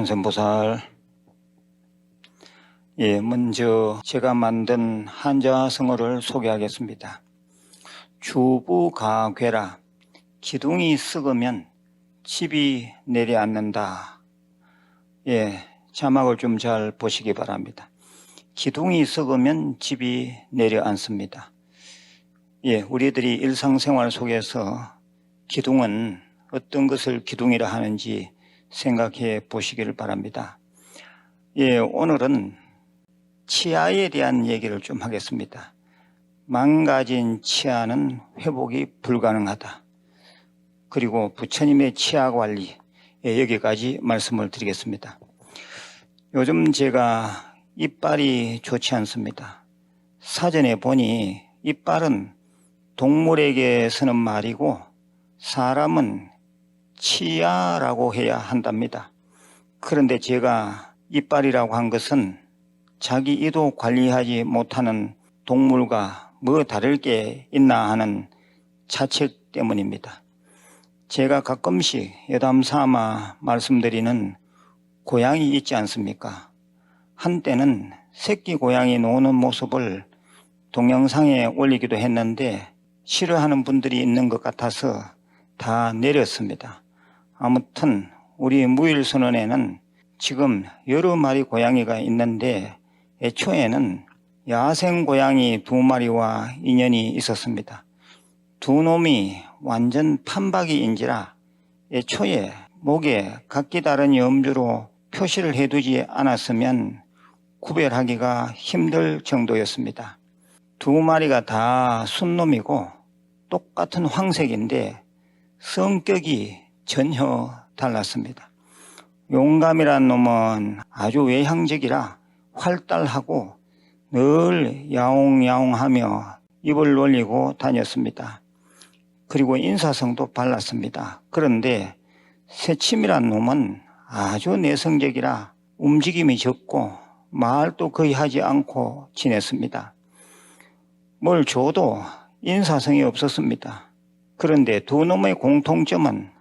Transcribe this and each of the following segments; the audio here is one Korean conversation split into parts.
관세음보살 예, 먼저 제가 만든 한자성어를 소개하겠습니다. 주부가괴라 기둥이 썩으면 집이 내려앉는다. 예, 자막을 좀 잘 보시기 바랍니다. 기둥이 썩으면 집이 내려앉습니다. 예, 우리들이 일상생활 속에서 기둥은 어떤 것을 기둥이라 하는지 생각해 보시기를 바랍니다. 예, 오늘은 치아에 대한 얘기를 좀 하겠습니다. 망가진 치아는 회복이 불가능하다. 그리고 부처님의 치아 관리, 예, 여기까지 말씀을 드리겠습니다. 요즘 제가 이빨이 좋지 않습니다. 사전에 보니 이빨은 동물에게 쓰는 말이고 사람은 치아라고 해야 한답니다. 그런데 제가 이빨이라고 한 것은 자기 이도 관리하지 못하는 동물과 뭐 다를 게 있나 하는 자책 때문입니다. 제가 가끔씩 여담 삼아 말씀드리는 고양이 있지 않습니까? 한때는 새끼 고양이 노는 모습을 동영상에 올리기도 했는데 싫어하는 분들이 있는 것 같아서 다 내렸습니다. 아무튼 우리 무일선언에는 지금 여러 마리 고양이가 있는데 애초에는 야생 고양이 두 마리와 인연이 있었습니다. 두 놈이 완전 판박이인지라 애초에 목에 각기 다른 염주로 표시를 해두지 않았으면 구별하기가 힘들 정도였습니다. 두 마리가 다 순놈이고 똑같은 황색인데 성격이 전혀 달랐습니다. 용감이란 놈은 아주 외향적이라 활달하고 늘 야옹야옹하며 입을 놀리고 다녔습니다. 그리고 인사성도 발랐습니다. 그런데 새침이란 놈은 아주 내성적이라 움직임이 적고 말도 거의 하지 않고 지냈습니다. 뭘 줘도 인사성이 없었습니다. 그런데 두 놈의 공통점은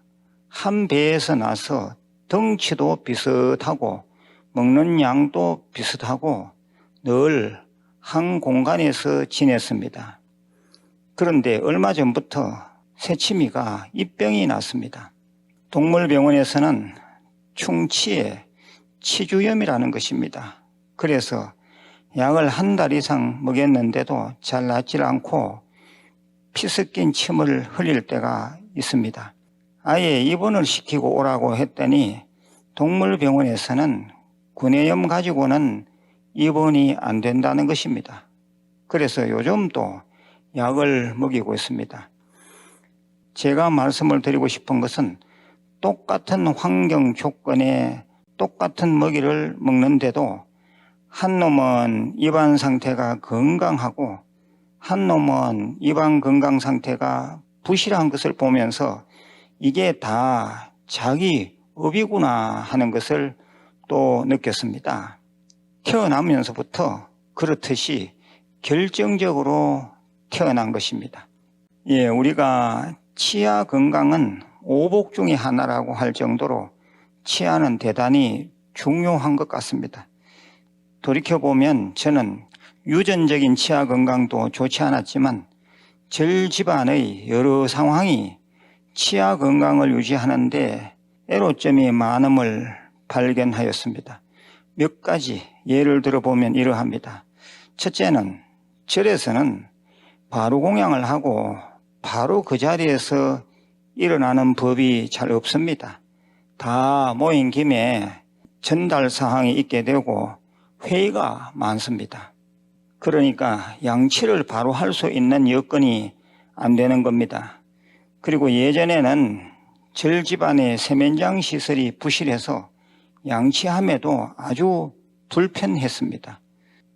한 배에서 나서 덩치도 비슷하고 먹는 양도 비슷하고 늘 한 공간에서 지냈습니다. 그런데 얼마 전부터 새치미가 입병이 났습니다. 동물병원에서는 충치에 치주염이라는 것입니다. 그래서 약을 한 달 이상 먹였는데도 잘 낫질 않고 피 섞인 침을 흘릴 때가 있습니다. 아예 입원을 시키고 오라고 했더니 동물병원에서는 구내염 가지고는 입원이 안 된다는 것입니다. 그래서 요즘도 약을 먹이고 있습니다. 제가 말씀을 드리고 싶은 것은 똑같은 환경 조건에 똑같은 먹이를 먹는데도 한 놈은 입안 상태가 건강하고 한 놈은 입안 건강 상태가 부실한 것을 보면서 이게 다 자기 업이구나 하는 것을 또 느꼈습니다. 태어나면서부터 그렇듯이 결정적으로 태어난 것입니다. 예, 우리가 치아 건강은 오복 중의 하나라고 할 정도로 치아는 대단히 중요한 것 같습니다. 돌이켜보면 저는 유전적인 치아 건강도 좋지 않았지만 절 집안의 여러 상황이 치아 건강을 유지하는데 애로점이 많음을 발견하였습니다. 몇 가지 예를 들어보면 이러합니다. 첫째는 절에서는 바로 공양을 하고 바로 그 자리에서 일어나는 법이 잘 없습니다. 다 모인 김에 전달 사항이 있게 되고 회의가 많습니다. 그러니까 양치를 바로 할 수 있는 여건이 안 되는 겁니다. 그리고 예전에는 절 집안의 세면장 시설이 부실해서 양치함에도 아주 불편했습니다.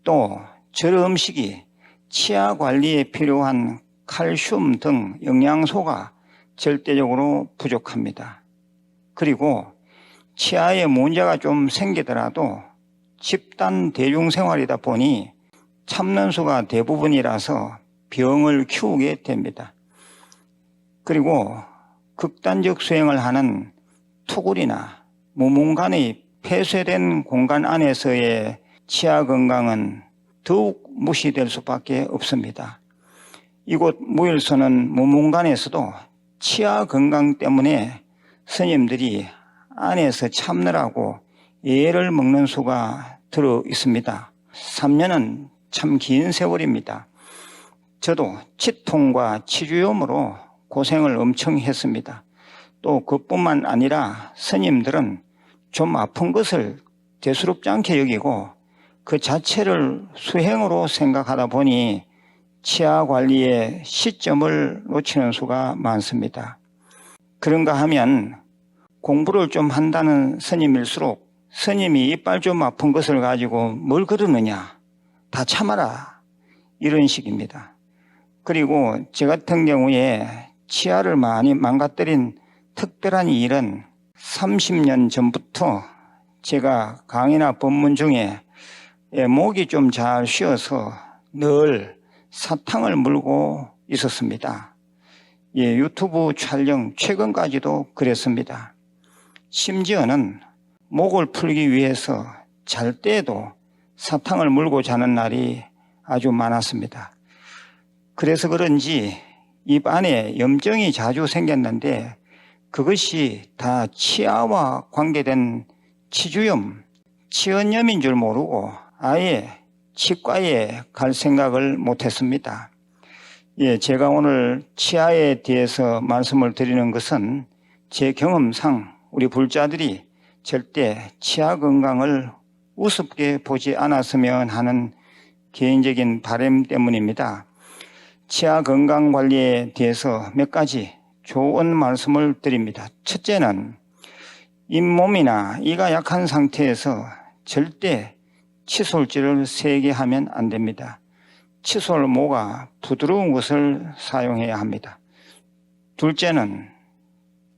또 절 음식이 치아 관리에 필요한 칼슘 등 영양소가 절대적으로 부족합니다. 그리고 치아에 문제가 좀 생기더라도 집단 대중생활이다 보니 참는 수가 대부분이라서 병을 키우게 됩니다. 그리고 극단적 수행을 하는 투굴이나 무문간의 폐쇄된 공간 안에서의 치아 건강은 더욱 무시될 수밖에 없습니다. 이곳 무일소는 무문관에서도 치아 건강 때문에 스님들이 안에서 참느라고 예를 먹는 수가 들어 있습니다. 3년은 참 긴 세월입니다. 저도 치통과 치주염으로 고생을 엄청 했습니다. 또 그뿐만 아니라 스님들은 좀 아픈 것을 대수롭지 않게 여기고 그 자체를 수행으로 생각하다 보니 치아 관리의 시점을 놓치는 수가 많습니다. 그런가 하면 공부를 좀 한다는 스님일수록 스님이 이빨 좀 아픈 것을 가지고 뭘 그러느냐 다 참아라 이런 식입니다. 그리고 저 같은 경우에 치아를 많이 망가뜨린 특별한 일은 30년 전부터 제가 강의나 법문 중에 예, 목이 좀 잘 쉬어서 늘 사탕을 물고 있었습니다. 예, 유튜브 촬영 최근까지도 그랬습니다. 심지어는 목을 풀기 위해서 잘 때에도 사탕을 물고 자는 날이 아주 많았습니다. 그래서 그런지 입 안에 염증이 자주 생겼는데 그것이 다 치아와 관계된 치주염, 치언염인 줄 모르고 아예 치과에 갈 생각을 못했습니다. 예, 제가 오늘 치아에 대해서 말씀을 드리는 것은 제 경험상 우리 불자들이 절대 치아 건강을 우습게 보지 않았으면 하는 개인적인 바람 때문입니다. 치아 건강 관리에 대해서 몇 가지 좋은 말씀을 드립니다. 첫째는 잇몸이나 이가 약한 상태에서 절대 칫솔질을 세게 하면 안 됩니다. 칫솔 모가 부드러운 것을 사용해야 합니다. 둘째는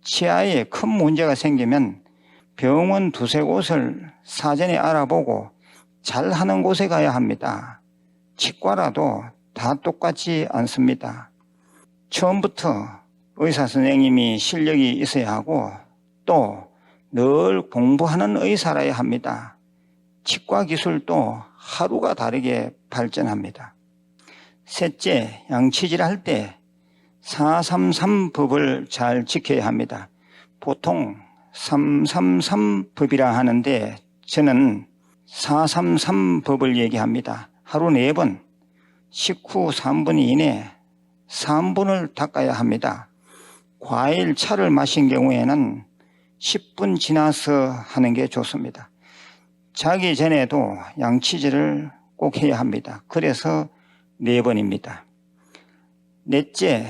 치아에 큰 문제가 생기면 병원 두세 곳을 사전에 알아보고 잘 하는 곳에 가야 합니다. 치과라도 다 똑같지 않습니다. 처음부터 의사 선생님이 실력이 있어야 하고 또 늘 공부하는 의사라야 합니다. 치과 기술도 하루가 다르게 발전합니다. 셋째, 양치질 할 때 433 법을 잘 지켜야 합니다. 보통 333 법이라 하는데 저는 433 법을 얘기합니다. 하루 4번, 식후 3분 이내 3분을 닦아야 합니다. 과일 차를 마신 경우에는 10분 지나서 하는 게 좋습니다. 자기 전에도 양치질을 꼭 해야 합니다. 그래서 네 번입니다. 넷째,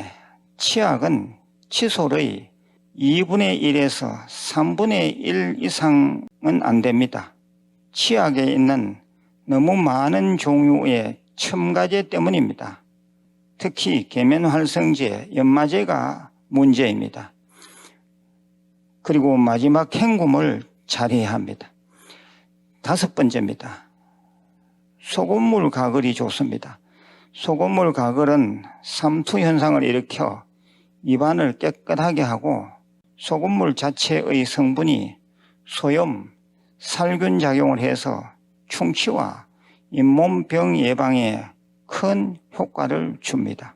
치약은 칫솔의 2분의 1에서 3분의 1 이상은 안 됩니다. 치약에 있는 너무 많은 종류의 첨가제 때문입니다. 특히 계면활성제, 연마제가 문제입니다. 그리고 마지막 헹굼을 잘해야 합니다. 다섯 번째입니다. 소금물 가글이 좋습니다. 소금물 가글은 삼투 현상을 일으켜 입안을 깨끗하게 하고 소금물 자체의 성분이 소염, 살균 작용을 해서 충치와 잇몸병 예방에 큰 효과를 줍니다.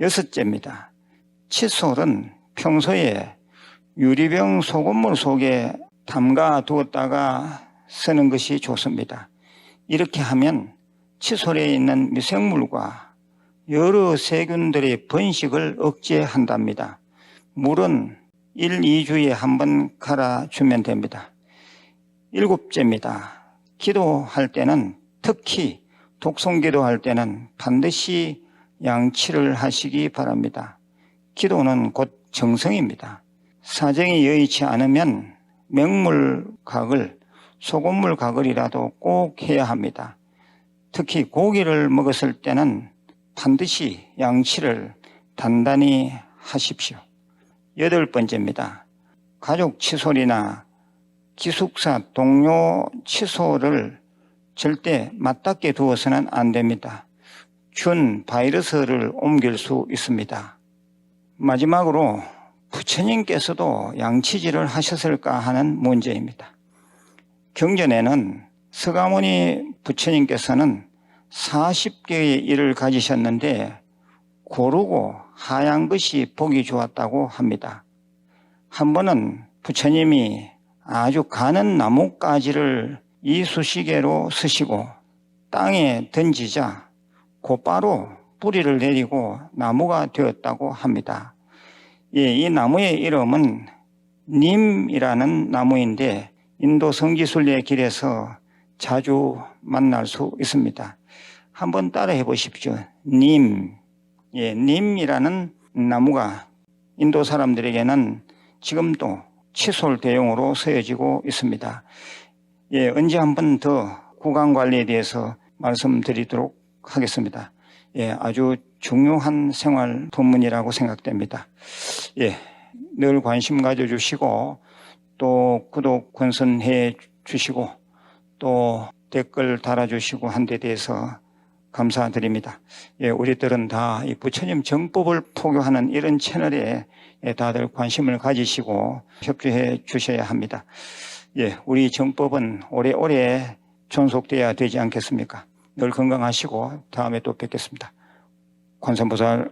여섯째입니다. 칫솔은 평소에 유리병 소금물 속에 담가 두었다가 쓰는 것이 좋습니다. 이렇게 하면 칫솔에 있는 미생물과 여러 세균들의 번식을 억제한답니다. 물은 1, 2주에 한 번 갈아주면 됩니다. 일곱째입니다. 기도할 때는 특히 독송 기도 할 때는 반드시 양치를 하시기 바랍니다. 기도는 곧 정성입니다. 사정이 여의치 않으면 맹물각을 소금물 각을이라도 꼭 해야 합니다. 특히 고기를 먹었을 때는 반드시 양치를 단단히 하십시오. 여덟 번째입니다. 가족 칫솔이나 기숙사 동료 칫솔을 절대 맞닿게 두어서는 안 됩니다. 준 바이러스를 옮길 수 있습니다. 마지막으로 부처님께서도 양치질을 하셨을까 하는 문제입니다. 경전에는 서가모니 부처님께서는 40개의 일을 가지셨는데 고르고 하얀 것이 보기 좋았다고 합니다. 한 번은 부처님이 아주 가는 나뭇가지를 이쑤시개로 쓰시고 땅에 던지자 곧바로 뿌리를 내리고 나무가 되었다고 합니다. 예, 이 나무의 이름은 님이라는 나무인데 인도 성지순례 길에서 자주 만날 수 있습니다. 한번 따라해 보십시오. 님. 예, 님이라는 나무가 인도 사람들에게는 지금도 칫솔 대용으로 쓰여지고 있습니다. 예, 언제 한 번 더 구강 관리에 대해서 말씀드리도록 하겠습니다. 예, 아주 중요한 생활 본문이라고 생각됩니다. 예, 늘 관심 가져주시고 또 구독 권선해 주시고 또 댓글 달아주시고 한 데 대해서 감사드립니다. 예, 우리들은 다 이 부처님 정법을 포교하는 이런 채널에 예, 다들 관심을 가지시고 협조해 주셔야 합니다. 예, 우리 정법은 오래오래 존속돼야 되지 않겠습니까? 늘 건강하시고 다음에 또 뵙겠습니다. 관세음보살